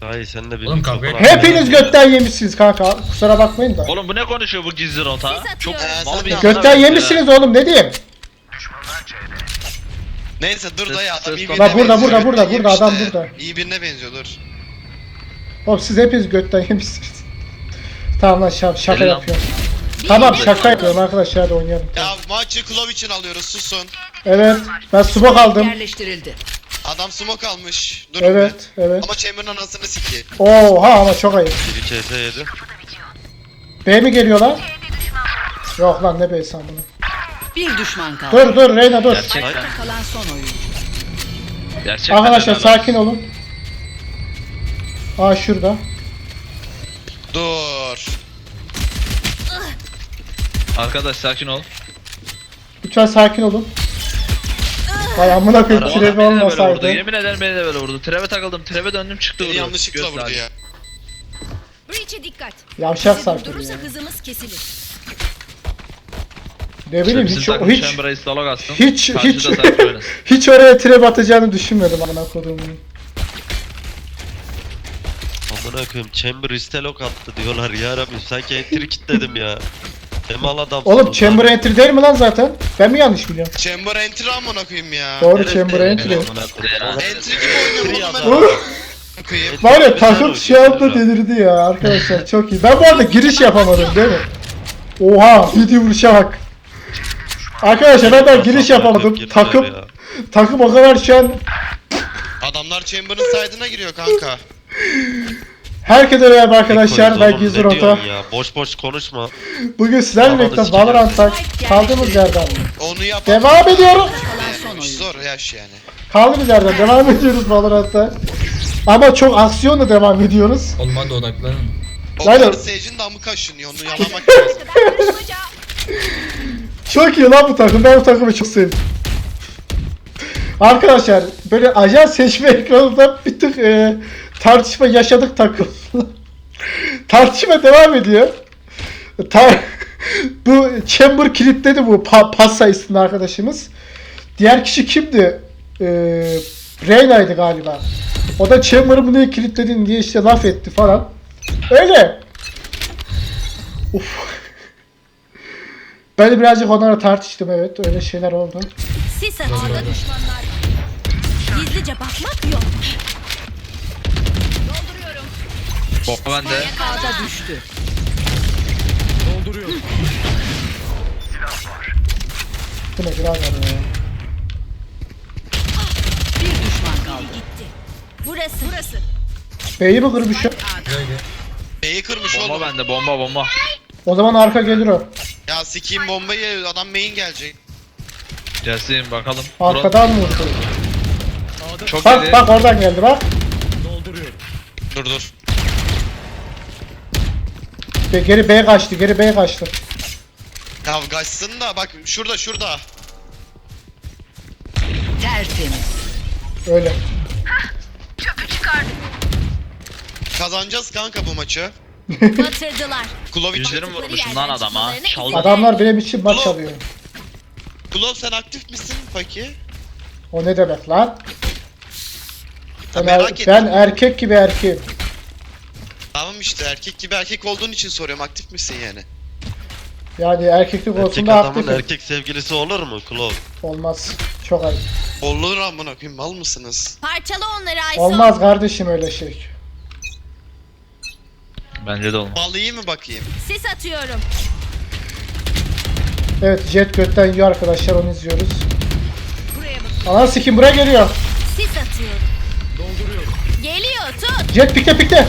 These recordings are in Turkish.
Hayır sen de bir Oğlum kavga mikrofon etme. al. Hepiniz götten yemişsiniz kanka. Kusura bakmayın da. Oğlum bu ne konuşuyor bu gizli rota? Çok atıyorum. mal bir Götten abi ya. yemişsiniz oğlum ne diyeyim? Neyse dur dayı adam iyi birine La burada, benziyor. burada, burada, burada, adam de. burada. İyi birine benziyor dur. Oğlum siz hepiniz götten yemişsiniz. Tamam lan şaka, şaka yapıyorum. Tamam şaka yapıyorum arkadaşlar hadi oynayalım. Ya maçı Klov için alıyoruz susun. Evet ben smoke aldım. Yerleştirildi. Adam smoke almış. Dur Evet evet. Ama Chamber'ın anasını siki. Oha ama çok ayıp. Biri CS yedi. B mi geliyorlar? Yok lan ne B'si bunu. Bir düşman kaldı. Dur dur Reyna dur. Gerçekten. Ayakta kalan son oyuncu. Gerçekten. Arkadaşlar helal sakin olun. Aa şurada. Dur. Arkadaş sakin ol. Lütfen sakin olun. Vay amına koyayım adam trebi beni de böyle vurdu. olmasaydı. Yemin ederim beni de böyle vurdu. Treve takıldım. Treve döndüm çıktı Beni vurdu. yanlışlıkla Göz vurdu ya. Breach'e dikkat. Yavşak Bizi sarkır durdurursa ya. hızımız kesilir. Ne bileyim hiç hiç Chamber'a istalog atsın. hiç Karşıda hiç sakin oynasın. hiç oraya trap atacağını düşünmedim amına koyduğumu. Amına koyayım Chamber istelok attı diyorlar ya Rabbim sanki entry kitledim ya. Hem al adam. Oğlum chamber entry değil mi lan zaten? Ben mi yanlış biliyorum? Chamber entry amına koyayım ya. Doğru chamber entry. Entry gibi oynuyorum. Var ya takım anda güzel. delirdi ya arkadaşlar çok iyi. Ben bu arada giriş yapamadım değil mi? Oha video vuruşa bak. Arkadaşlar ben daha giriş yapamadım. Takım takım o kadar şu an Adamlar Chamber'ın side'ına giriyor kanka. Herkese merhaba arkadaşlar ben Gizli Rota. Ya boş boş konuşma. Bugün sizlerle birlikte. Valorant'ta kaldığımız yerden Onu yap. devam oyuncu. zor yaş yani. Kaldığımız yerden devam ediyoruz Valorant'ta. Ama çok aksiyonla devam ediyoruz. Oğlum hadi odaklanın. Aynen. Sage'in damı kaşınıyor onu yalamak lazım. Çok iyi lan bu takım. Ben bu takımı çok sevdim. Arkadaşlar böyle ajan seçme ekranında bir tık e, tartışma yaşadık takım. tartışma devam ediyor. Ta- bu Chamber kilitledi bu pa- pas sayısını arkadaşımız. Diğer kişi kimdi? E, Reyna'ydı galiba. O da Chamber'ı bunu niye kilitledin diye işte laf etti falan. Öyle. Uf. Ben de birazcık onlara tartıştım evet öyle şeyler oldu. Sis atıyor. düşmanlar. Gizlice bakmak yok. Bomba bende. Ağda düştü. Bu ne birader ya. Bir düşman kaldı. Gitti. Burası. Burası. B'yi mi kırmışım? Böyle. B'yi kırmış Bomba oğlum. bende bomba bomba. O zaman arka gelir o. Ya sikeyim bombayı adam main gelecek. Gelsin bakalım. Arkadan mı vurdu? Murat, Çok Bak yedi. bak oradan geldi bak. Dur dur. Be- Geri B kaçtı geri B kaçtı. Ya kaçsın da bak şurada şurada. Tertemiz. Öyle. Kazanacağız kanka bu maçı. Batırdılar. Klovic. Yüzlerim vurmuşum lan adama. Çaldı. Adamlar benim için maç alıyor. Klov sen aktif misin peki? O ne demek lan? Ya Ben, merak er- ettim. ben erkek gibi erkeğim. Tamam işte erkek gibi erkek olduğun için soruyorum aktif misin yani? Yani erkeklik Erkek konusunda adamın aktifim. erkek sevgilisi olur mu Klov? Olmaz. Çok ayıp. Olur amına koyayım mal mısınız? Parçala onları Ayso. Olmaz kardeşim öyle şey. Bence de olmaz. Mal iyi mi bakayım? Sis atıyorum. Evet Jet götten yiyor arkadaşlar onu izliyoruz. Buraya bak. Ana sikim buraya geliyor. Sis atıyorum. Dolduruyorum. Geliyor tut. Jet pikte pikte.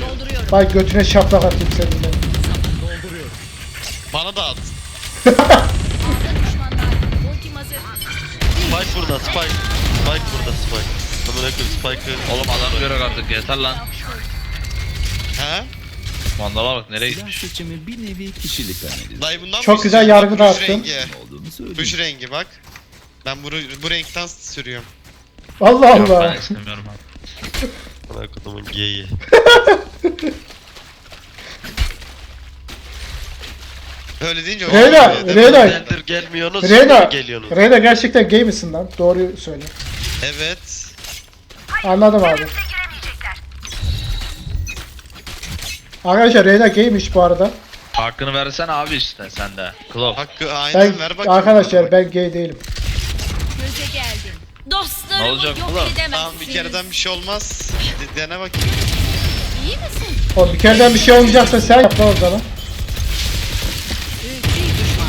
Dolduruyorum. Bay götüne şaplak atayım senin de. Bana da at. Spike burada Spike. Spike burada Spike. Amına koyayım Spike'ı. Oğlum adam göre artık yeter lan. He? Mandala bak nereye Silah gitmiş. seçimi bir nevi kişilik analizi Dayı bundan Çok mı güzel istiyorsun? yargı Ruj dağıttın. rengi. olduğunu söyleyeyim. Ruj rengi bak. Ben bu, bu renkten sürüyorum. Allah Yok ben Allah. istemiyorum abi. Amına kodumun geyiği. Öyle deyince Reyna, değil mi? Reyna. Nedir gelmiyorsunuz Reyna, geliyorsunuz. Reyna gerçekten gay misin lan? Doğruyu söyle. Evet. Anladım abi. Arkadaşlar Reyna gaymiş bu arada. Hakkını versene abi işte sen de. Klov. Hakkı aynen Ben, ver bakayım. arkadaşlar ben gay değilim. Göze geldim. Dostlarımı Ne olacak yok oğlum? edemezsiniz. Tamam bir kereden bir şey olmaz. De- Dene bakayım. İyi misin? O bir kereden bir şey olmayacaksa sen yap lan o zaman.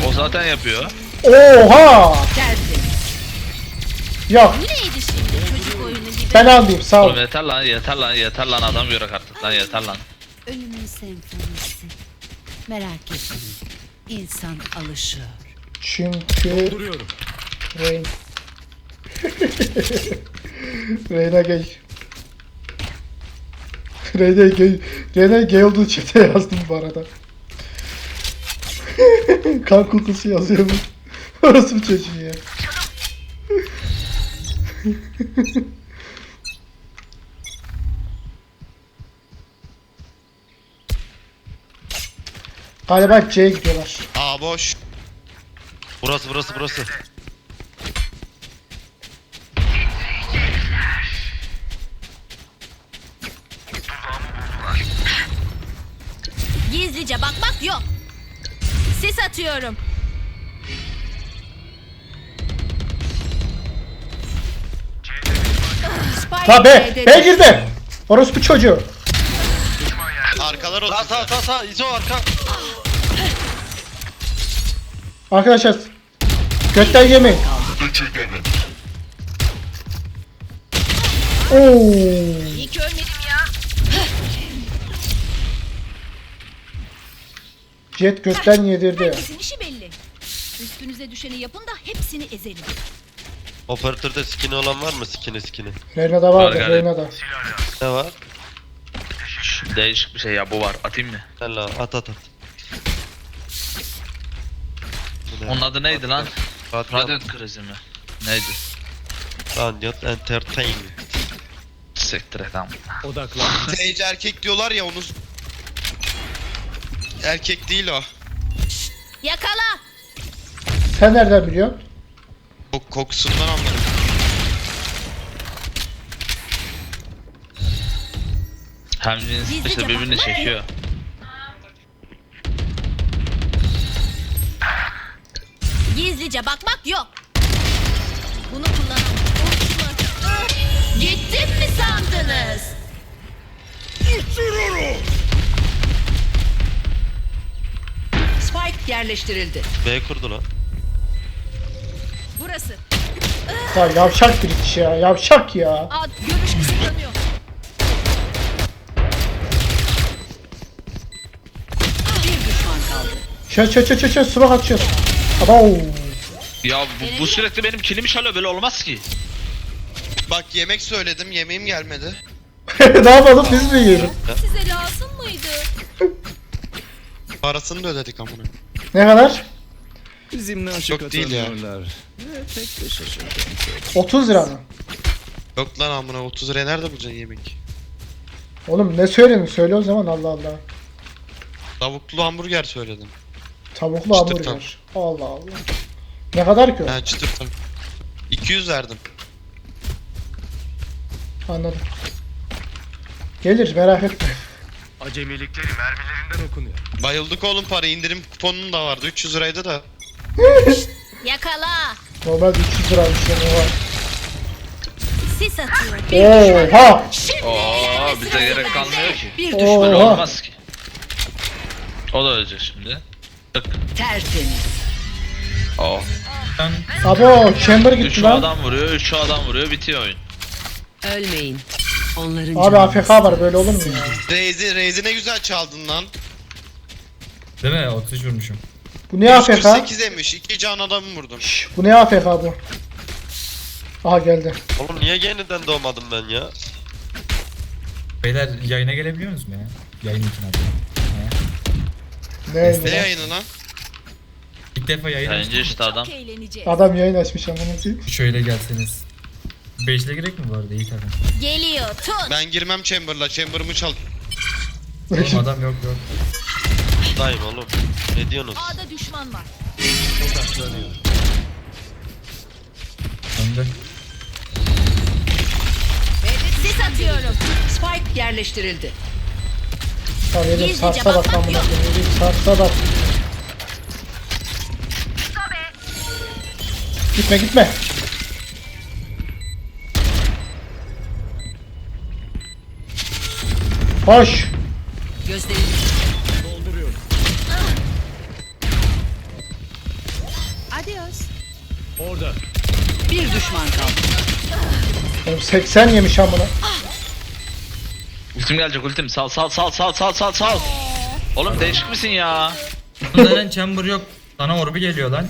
O zaten yapıyor. Oha! Yok Bu neydi şimdi? Çocuk oyunu gibi. ben almayayım sağ ol. Oğlum yeter lan yeter lan yeter lan adam yorak artık lan yeter lan. Ölümün senfonisi. Merak etmeyin. İnsan alışıyor. Çünkü Reyn... Reyna gay. Reyna gay. Reyna gay olduğu çete yazdım bu arada. kan kokusu yazıyor bu. Orası bir çocuğu ya. Galiba C'ye gidiyorlar. Aa boş. Burası burası burası. Sis atıyorum. Ha be! B girdi! Orospu çocuğu. Arkalar Sağ sağ oturuyor. sağ sağ İzo arka. Arkadaşlar götten yemeyin. Oo. İyi ki Jet götten yedirdi. Herkesin işi belli. Üstünüze düşeni yapın da hepsini ezelim. Operatörde skin'i olan var mı? Skin'i skin'i. Reyna'da vardı, Var Reyna'da. Ne var? Değişik bir şey ya bu var atayım mı? Gel lan at at at. Bu ne? Onun adı neydi lan? Radyot, Radyot krizi mi? Neydi? Radyot Entertainment. Siktir et ama. Sage erkek diyorlar ya onu... Erkek değil o. Yakala. Sen nereden biliyorsun? Kok kokusundan anlarım. Hem cins Gizlice işte birbirini çekiyor. Gizlice bakmak yok. Bunu kullanamam. Gittim mi sandınız? Spike yerleştirildi. B kurdu lan. Burası. Ya yavşak bir iş ya, yavşak ya. Aa, görüş kısıtlanıyor. Bir düşman kaldı. Şöyle şöyle şöyle şöyle sumak atıyorsun. Aba Ya bu, bu sürekli benim kilimi çalıyor böyle olmaz ki. Bak yemek söyledim yemeğim gelmedi. ne yapalım biz mi yiyelim? Size lazım mıydı? Parasını da ödedik amına. Ne kadar? Bizimle aşık Çok değil ya. atamıyorlar. Ve pek de şaşırdım. 30 lira mı? Yok lan amına 30 liraya nerede bulacaksın yemek? Oğlum ne söyledin? Söyle o zaman Allah Allah. Tavuklu hamburger söyledim. Tavuklu Çıtır hamburger. Allah Allah. Ne kadar ki o? Ha çıtır tavuk. 200 verdim. Anladım. Gelir merak etme. Acemilikleri mermilerinden okunuyor. Bayıldık oğlum para indirim kuponun da vardı 300 liraydı da. Yakala. Normalde 300 liraymış yani var. Sis atıyorum. Oha! Şimdi Oo eğlenme bize sırası gerek bende. kalmıyor ki. Bir düşman Böyle Oha. olmaz ki. O da ölecek şimdi. Tık. tertemiz. Oh. Abo chamber gitti 3 lan. adam vuruyor, 3 adam vuruyor, bitiyor oyun. Ölmeyin. Onların Abi AFK var böyle olur mu ya? Reis'i, Reis'i ne güzel çaldın lan. Değil mi? 33 vurmuşum. Bu ne AFK? 148 emiş 2 can adamı vurdum. Şş, bu ne AFK bu? Aha geldi. Oğlum niye yeniden doğmadım ben ya? Beyler yayına gelebiliyor musunuz ya? Yayın için abi. Ne Ne yayını lan? İlk defa yayın Bence açtım. işte adam. Çok eğleneceğiz. Adam yayın açmış amına koyayım. Şöyle gelseniz. 5'le gerek mi arada iyi tabii. Geliyor tut. Ben girmem Chamber'la. Chamber'ımı çal. Oğlum adam yok yok. Buradayım oğlum. Ne diyorsunuz? A'da düşman var. Önde. Sis atıyorum. Spike yerleştirildi. Gizlice sarsa bak bakmak lan buna. yok. Yedim sarsa bak. Gitme gitme. Koş. Gözlerini Adios. Orada. bir düşman kaldı. Oğlum 80 yemiş amına. Ultim gelecek ultim. Sal sal sal sal sal sal sal. Oğlum değişik misin ya? Bunların chamber yok. Sana orbi geliyor lan.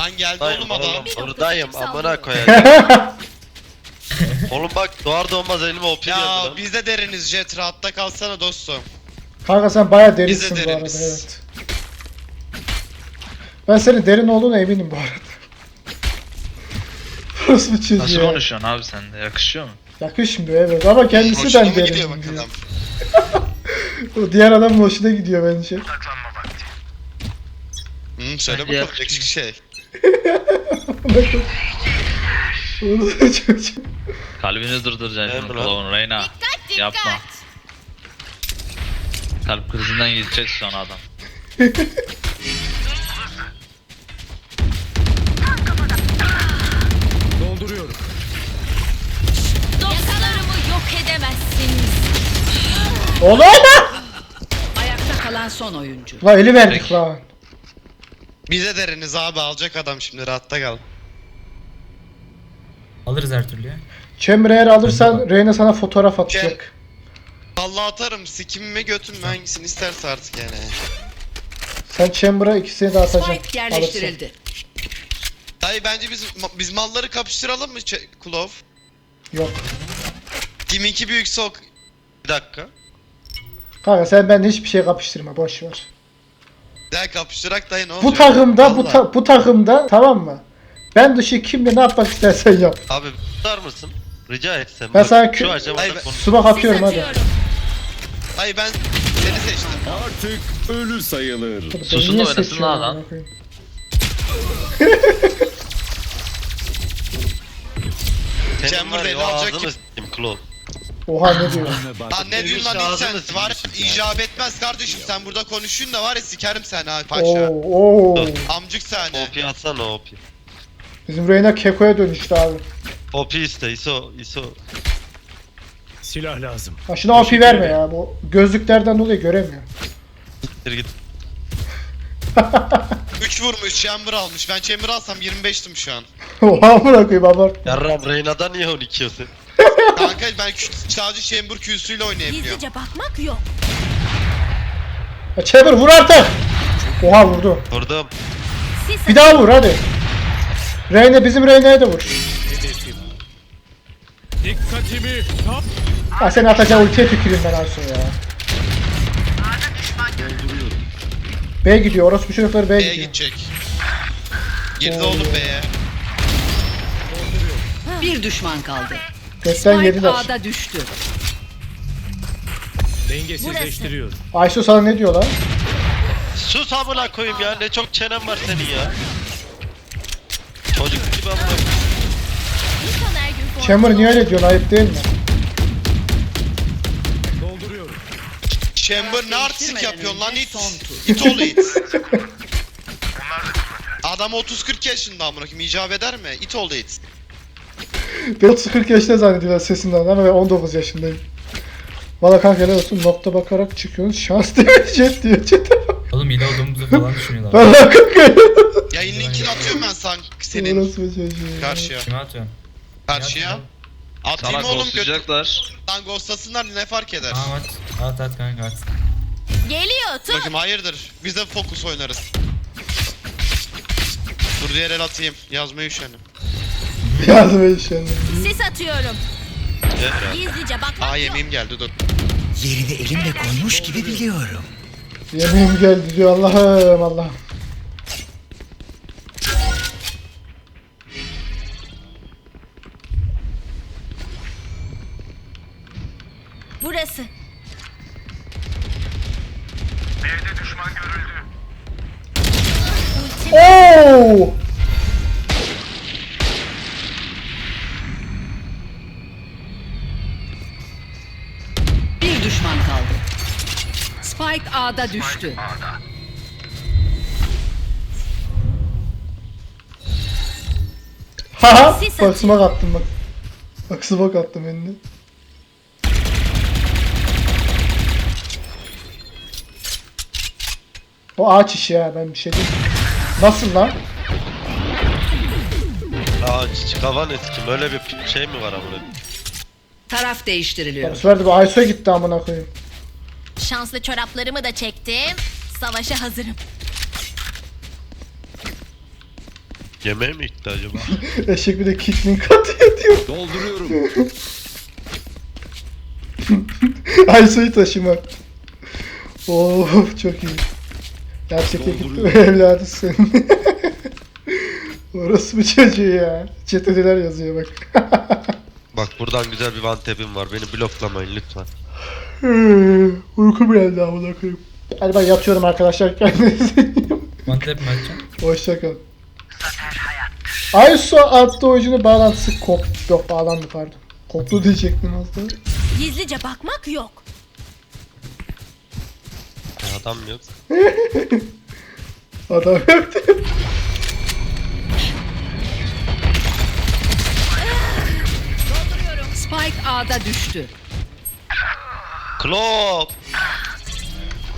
Lan geldi oğlum adam. buradayım amına koyacağım. oğlum bak doğar doğmaz elime OP geldi Ya lan. biz de deriniz Jet rahatta kalsana dostum. Kanka sen baya derinsin bu arada deriniz. evet. Ben senin derin olduğuna eminim bu arada. Nasıl Nasıl çiziyor? konuşuyorsun abi sen de? Yakışıyor mu? Yakışmıyor evet ama kendisi Hoşuna mı gidiyor derin diyor. bakalım? O diğer adam hoşuna gidiyor bence. Saklanma vakti. Hı, söyle Bence bakalım yakışık şey. Kalbini durduracaksın şimdi lan. Clown Reyna. Dikkat Yapma. Kalp krizinden gidecek sonra adam. Dolduruyorum. Dostlarımı yok edemezsiniz. Oğlum! Ayakta kalan son oyuncu. La eli verdik lan. Bize deriniz abi alacak adam şimdi rahatta kal. Alırız her türlü ya. Chamber'ı eğer alırsan Reyna sana fotoğraf atacak. Allah atarım sikimimi götüm hangisini isterse artık yani. Sen Chamber'a ikisini de atacaksın. Spike yerleştirildi. Dayı bence biz biz malları kapıştıralım mı Ç-? Alırsın. Yok. Kiminki büyük sok? Bir dakika. Kanka sen bende hiçbir şey kapıştırma boş ver. Gel kapıştırak dayı ne olacak? Bu takımda bu, Vallahi. ta- bu takımda tamam mı? Ben dışı kimle ne yapmak istersen yap. Abi tutar mısın? Rica etsem. Ben Bak, sana kü- şu aşamada Hayır, ben- konuş. Sumak atıyorum hadi. Dayı ben seni seçtim. Artık ölü sayılır. Susun niye da oynasın seçiyorsun lan amına koyayım? Senin Chamber var ya, belli o alacak ağzını ki- s**eyim. Oha ne diyor? Lan ne diyorsun lan ağzını sıçmış Var icap etmez kardeşim sen burada konuşuyorsun da var ya sikerim seni ha paşa. Oo, oo. Amcık seni. OP atsana OP. Bizim Reyna Keko'ya dönüştü abi. OP iste ISO ISO. Silah lazım. Ha şuna OP verme ya. Bu gözlüklerden dolayı göremiyor. Gir git. 3 vurmuş chamber almış. Ben chamber alsam 25'tim şu an. Oha amına koyayım abart. Yarram Reyna'dan niye 12 yiyorsun? Kanka ben kü- sadece chamber Q'suyla oynayabiliyorum. Gizlice bakmak yok. Ha Chamber vur artık. Oha vurdu. Vurdum. Bir daha vur hadi. Reyna bizim Reyna'ya da vur. Dikkatimi tam. Ha seni atacağım ultiye tüküreyim ben Arsu ya. B gidiyor. Orospu çocukları B B'ye gidiyor. gidecek. Girdi oğlum B'ye. Bir düşman kaldı. Gökten Spike yediler. A'da düştü. Dengesizleştiriyorum. Aysu sana ne diyor lan? Sus amına koyayım ya ne çok çenen var senin ya. Çocuk gibi amına koyayım. insan her gün korkulu. Chamber niye öyle diyorsun? Ayıp değil mi? Dolduruyorum. Chamber ne artistik yapıyorsun lan it. It oğlu it. Adam 30-40 yaşında amına koyayım icap eder mi? It oğlu it. Ben 30-40 yaşında zannediyorlar sesinden ama ben 19 yaşındayım. Valla kanka helal olsun nokta bakarak çıkıyorsun şans demeyecek diyor çete. Oğlum iyi olduğumuzu falan düşünüyorlar. Valla kanka. Yayın linkini atıyorum ben sanki senin Orospu çocuğu. karşıya. Kime atıyorsun? Karşıya. Atayım Sana oğlum götür. ghostlayacaklar. Lan ghostlasınlar ne fark eder? Tamam at. At at kanka at. Geliyor tut. Bakayım hayırdır. Biz de fokus oynarız. Dur diğer el atayım. Yazmayı üşendim. Şu anda. Sis atıyorum. Gizlice bakmak Aa yok. yemeğim geldi dur. Yerini elimle koymuş gibi biliyorum. Yemeğim geldi diyor Allah'ım Allah'ım. Burası. B'de düşman görüldü. Oo! A'da düştü. Haha. Bak smoke attım bak. Bak smoke attım önüne. O ağaç işi ya ben bir şey diyeyim. Nasıl lan? Aa kavan etkim öyle bir şey mi var amına? Taraf Bu değiştiriliyor. sefer de bu Ayso'ya gitti amına koyayım. Şanslı çoraplarımı da çektim. Savaşa hazırım. Yemeğe mi gitti acaba? Eşek bir de kickling atıyor diyor. Dolduruyorum. Ayso'yu taşımak. Oo çok iyi. Gerçekten gitti evladısın. Orası bu çocuğu ya. Çetedeler yazıyor bak. Bak buradan güzel bir one tap'im var. Beni bloklamayın lütfen. Uykum geldi amına koyayım. Hadi ben yatıyorum arkadaşlar kendinize iyi bakın. Mantlap mı açacağım? Hoşçakalın. Ayso adlı oyuncunun bağlantısı kop... Yok bağlandı pardon. Koptu diyecektim aslında. Gizlice bakmak yok. Ya adam yok. Adam yoktu. Spike A'da düştü. Klop!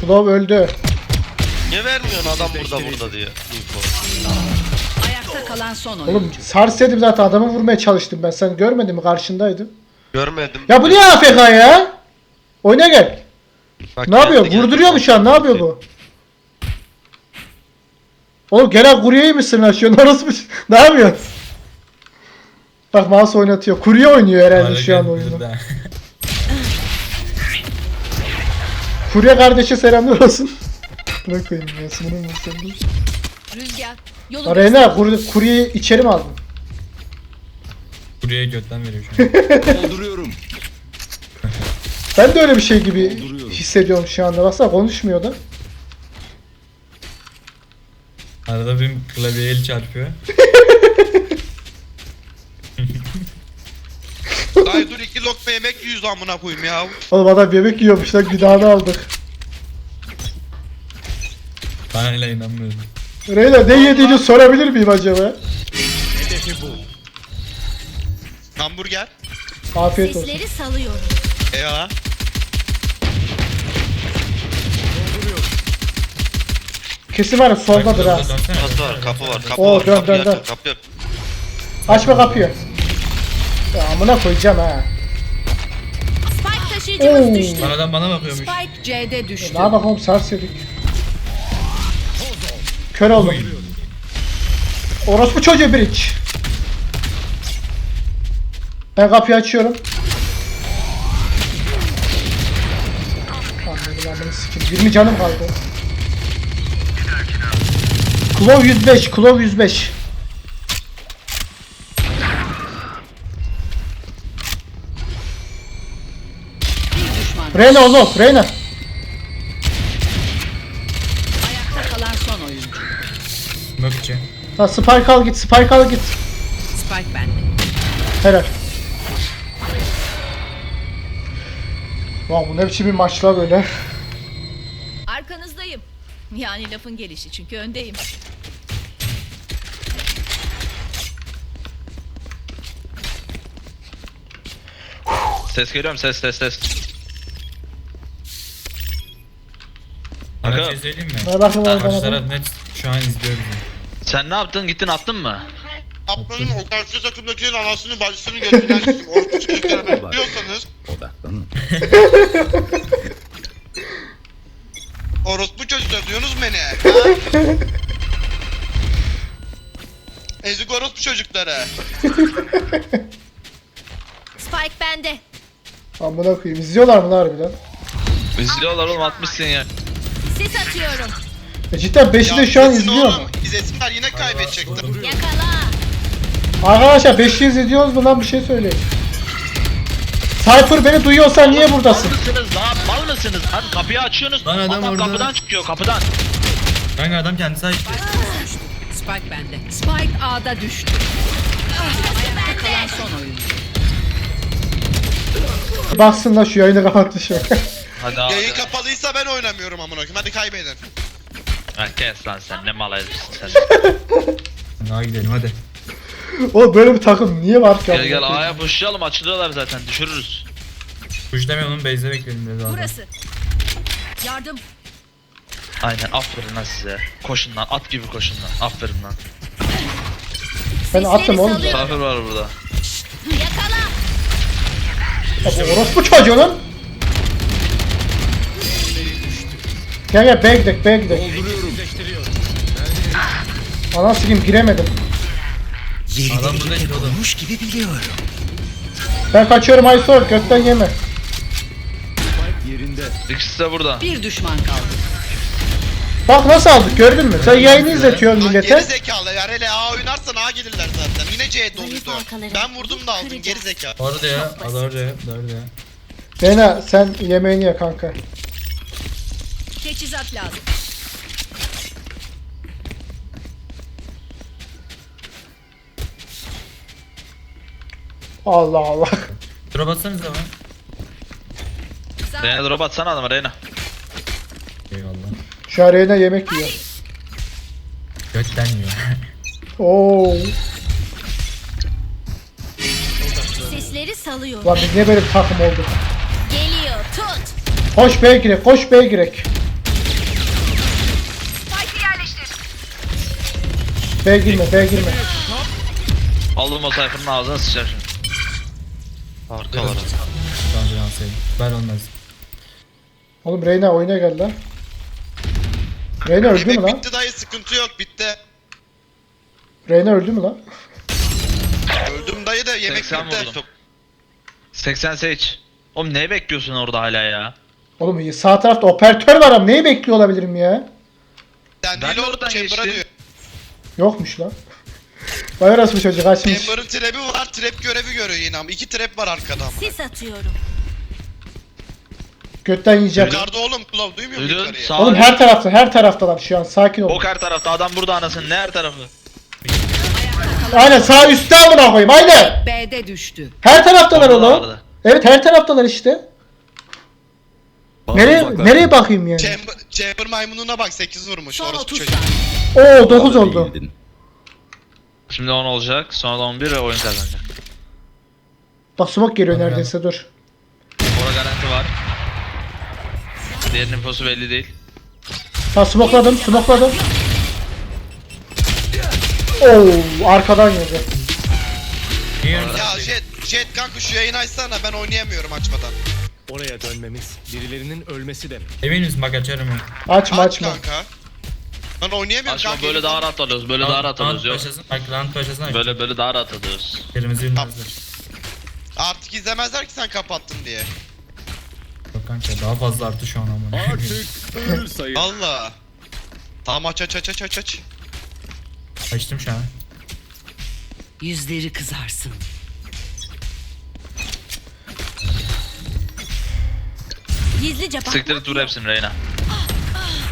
Klov öldü. Niye vermiyorsun adam burada burada diye. Ayakta kalan son Oğlum oyuncu. sarsaydım zaten adamı vurmaya çalıştım ben. Sen görmedin mi karşındaydım. Görmedim. Ya bu niye AFK ya? Oyuna gel. Bak, Ne yapıyor? geldi, geldi. Vurduruyor mu şu an? Ne yapıyor bu? Oğlum gelen kuryeyi şu an? Orası mı? Ne yapıyor? Bak mouse oynatıyor. Kurye oynuyor herhalde şu an oyunu. Kurye kardeşe selamlar olsun. Bırak koyayım ya. Sınırım var sende. Rüzgar. Yolu Arena kur, kuryeyi içeri mi aldın? Buraya götten veriyor şu an. Dolduruyorum. Ben de öyle bir şey gibi hissediyorum şu anda. Baksana konuşmuyor da. Arada bir klavyeye el çarpıyor. Dayı dur iki lokma yemek yüz amına koyayım ya. Oğlum adam yemek yiyormuş lan gıdağını aldık. Ben hala inanmıyorum. Reyna ne yediğini sorabilir miyim acaba? Hedefi bu. Hamburger. Afiyet olsun. sesleri salıyorum. Eyvallah. Kesin var ya soldadır ha. Kapı var, kapı var, kapı Oo, var, dön, kapı dön, yakın, dön. kapı yakın. Açma kapıyı. Ya amına koyacağım ha. Taşıyıcımız Oo. düştü. Sonradan bana bakıyormuş. Spike C'de düştü. Ne yapalım oğlum sarsıyorduk. Kör oldum. Orospu çocuğu bridge. Ben kapıyı açıyorum. Anladım amına sikeyim. 20 canım kaldı. Klov 105, Klov 105. Reyna oğlum, Reyna. Ayakta kalan son oyuncu. İçi. Ha, Spike al git, Spike al git. Spike bende. Helal. Lan bu ne biçim bir maç la böyle. Arkanızdayım. Yani lafın gelişi çünkü öndeyim. Ses geliyor mu? Ses ses ses. Bana Aga. şey söyleyeyim mi? Ver bakayım oradan Karşılara adam. net şu an izliyor bizi. Sen ne yaptın? Gittin attın mı? Kaplanın o karşı takımdakinin anasını bacısını götünden sikeyim. Orta çocuklara bekliyorsanız. Odaklanın. Orospu çocuklar diyorsunuz beni. Ha? Ezik orospu çocukları. Spike bende. Amına koyayım. İzliyorlar mı lan harbiden? İzliyorlar oğlum atmışsın ya. Sis atıyorum. E cidden 5'i de şu an izlesin izliyor oğlum. İzlesinler yine kaybedecekler. Yakala. Arkadaşlar 5'i izliyoruz mu lan bir şey söyleyin. Cypher beni duyuyorsan niye buradasın? Mal mısınız lan? Mal mısınız? Lan kapıyı açıyorsunuz. Lan adam orada. kapıdan çıkıyor kapıdan. Kanka adam kendisi açtı. Spike bende. Spike A'da düştü. Ayakta kalan son oyuncu. Baksınlar şu yayını kapatmışım. Hadi abi. Yayın kapalıysa ben oynamıyorum amına koyayım. Hadi kaybedin. Ha, kes lan sen ne mal herifsin sen. Daha gidelim hadi. Oğlum böyle bir takım niye var ki? gel gel A'ya pushlayalım açılıyorlar zaten düşürürüz. Kuş deme onun base'de bekleyelim dedi adam. Burası. Yardım. Aynen aferin lan size. Koşun lan at gibi koşun lan. Aferin lan. Ben attım oğlum. Misafir var burada. Yakala. Ya bu orospu çocuğunun. Gel gel B'ye gidelim B'ye gidelim. Ana sikeyim giremedim. Adam burada elimle işte oğlum. koymuş gibi biliyorum. Ben kaçıyorum Aysor götten yeme. Yerinde. İkisi de burada. Bir düşman kaldı. Bak nasıl aldık gördün mü? Sen yayını izletiyorsun Lan geri millete. zekalı eğer hele A oynarsan A gelirler zaten. Yine C doluydu. Ben vurdum da aldım geri zekalı. Orada ya. Orada ya. Orada ya. Bena sen yemeğini ye kanka. Teçhizat lazım. Allah Allah. Drop atsanıza lan. Reyna drop atsana adama Reyna. Eyvallah. Şu arayına yemek yiyor. Götten yiyor. Oo. Sesleri salıyor. Lan biz niye böyle bir takım olduk? Geliyor. Tut. Koş B'ye girek, koş B'ye B'ye girme, B'ye girme. Aldım o sayfanın ağzına sıçar şimdi. Arka var. Daha önce alsaydım. Ben olmaz. Oğlum Reyna oyuna gel lan. Reyna öldü mü lan? bitti dayı sıkıntı yok bitti. Reyna öldü mü lan? Öldüm dayı da yemek 80 bitti. vurdum. 80 Sage. Oğlum ne bekliyorsun orada hala ya? Oğlum sağ tarafta operatör var ama neyi bekliyor olabilirim ya? Sen Ben değil de oğlum oradan Chamber'a geçtim. diyor. Yokmuş lan. Vay orası bu çocuk açmış. Chamber'ın trap'i var trap görevi görüyor yine ama. iki trap var arkada ama. Sis atıyorum. Götten yiyecek. Yukarıda oğlum Claw duymuyor musun Duydun? yukarıya? Sağ Oğlum her tarafta, her taraftalar şu an. Sakin ol. Bok her tarafta adam burada anasın ne her tarafı? Aynen sağ üstte amına koyayım. Aynen. B'de düştü. Her taraftalar Orada oğlum. vardı. Evet her taraftalar işte. Nereye nereye bakayım yani? Chamber, Chamber maymununa bak 8 vurmuş Son orospu 30 çocuk. saniye. Oo 9 Fazla oldu. iyildin. Şimdi 10 olacak sonra da 11 ve oyun kazanacak. Bak smoke geliyor Tamam. neredeyse dur. Orada garanti var. Diğerinin posu belli değil. Ha smokladım, smokladım. Oo arkadan yedi. Ya Jet, Jet kanka şu yayını açsana ben oynayamıyorum açmadan. Oraya dönmemiz birilerinin ölmesi demek. Emin misin bak açarım ya. Açma Aç açma. kanka. Ben oynayamıyorum kanka. böyle daha rahat alıyoruz böyle daha rahat alıyoruz yok. başlasın. Bak round başlasın. Böyle. Böyle böyle daha rahat alıyoruz. Yerimizi bilmezler. Artık izlemezler ki sen kapattın diye. Yok kanka daha fazla arttı şu an ama. Artık ölür sayı. Allah. Tamam aç aç aç aç aç aç. Açtım şu an. Yüzleri kızarsın. Gizlice bak. Siktir vur hepsini Reyna.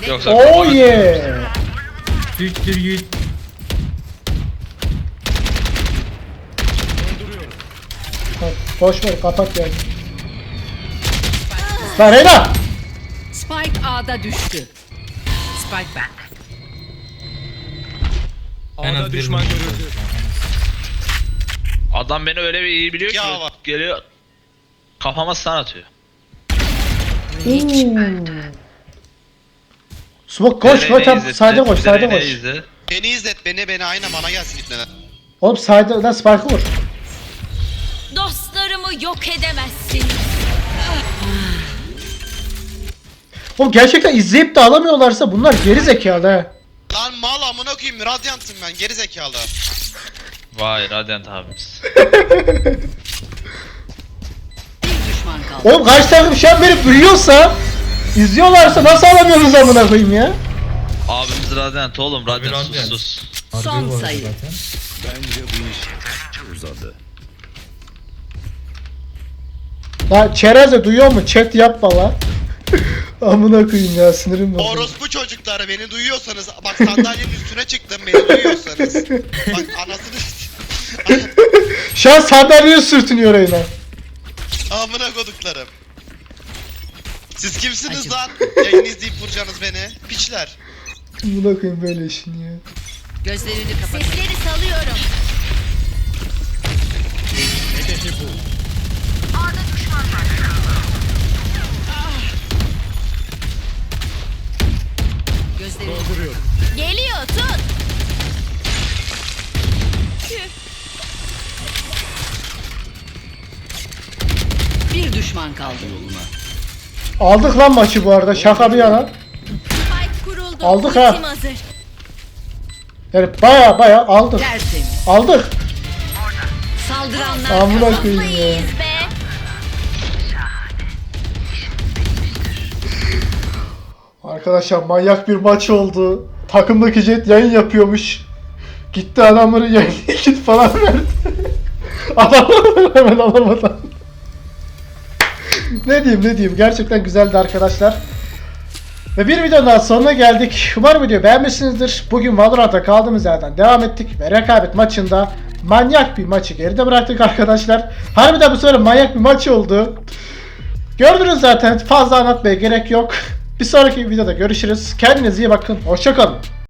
Yoksa Oh yeah. Siktir git. Boş ver kapat yani. Lan Reyna! Spike A'da düştü. Spike ben. En az bir düşman görüldü. oldu. adam beni öyle bir iyi biliyor ki Ya var. geliyor kafama stun atıyor. Oo. Smoke koş koş sayda bir koş Reyna'yı koş. Beni izlet beni beni aynen bana gelsin gitmeden. Oğlum sayda lan spike'ı vur. Dostlarımı yok edemezsin. Oğlum gerçekten izleyip de alamıyorlarsa bunlar geri zekalı ha. Lan mal amına koyayım Radiant'ım ben geri zekalı. Vay Radiant abimiz. Oğlum karşı takım şu an beni duyuyorsa izliyorlarsa nasıl alamıyoruz amına koyayım ya? Abimiz Radiant oğlum Radiant sus Radiant. sus. Harbi Son bu arada sayı. zaten. Bence bu iş uzadı. La çereze duyuyor mu? Chat yapma la. amına koyayım ya sinirim bozuldu. Orospu çocukları beni duyuyorsanız bak sandalyenin üstüne çıktım beni duyuyorsanız. bak anasını Şu an sandalyeye sürtünüyor Reyna. Amına koduklarım. Siz kimsiniz lan? Yayını izleyip vuracaksınız beni. Piçler. Buna koyayım böyle işini ya. Gözlerini kapat. Sesleri salıyorum. Hedefi bul. Gözlerini Dolduruyorum. Geliyor tut. bir düşman kaldı. Aldık lan maçı bu arada şaka bir yana. Aldık ha. Yani baya baya aldık. Aldık. Saldıranlar Amına koyayım ya. Arkadaşlar manyak bir maç oldu. Takımdaki jet yayın yapıyormuş. Gitti adamları yayın git falan verdi. Adamları hemen alamadan. Ne diyeyim ne diyeyim gerçekten güzeldi arkadaşlar. Ve bir videonun daha sonuna geldik. Umarım videoyu beğenmişsinizdir. Bugün Valorant'a kaldığımız yerden devam ettik ve rekabet maçında manyak bir maçı geride bıraktık arkadaşlar. Harbiden bu sefer manyak bir maç oldu. Gördünüz zaten fazla anlatmaya gerek yok. Bir sonraki videoda görüşürüz. Kendinize iyi bakın. Hoşçakalın.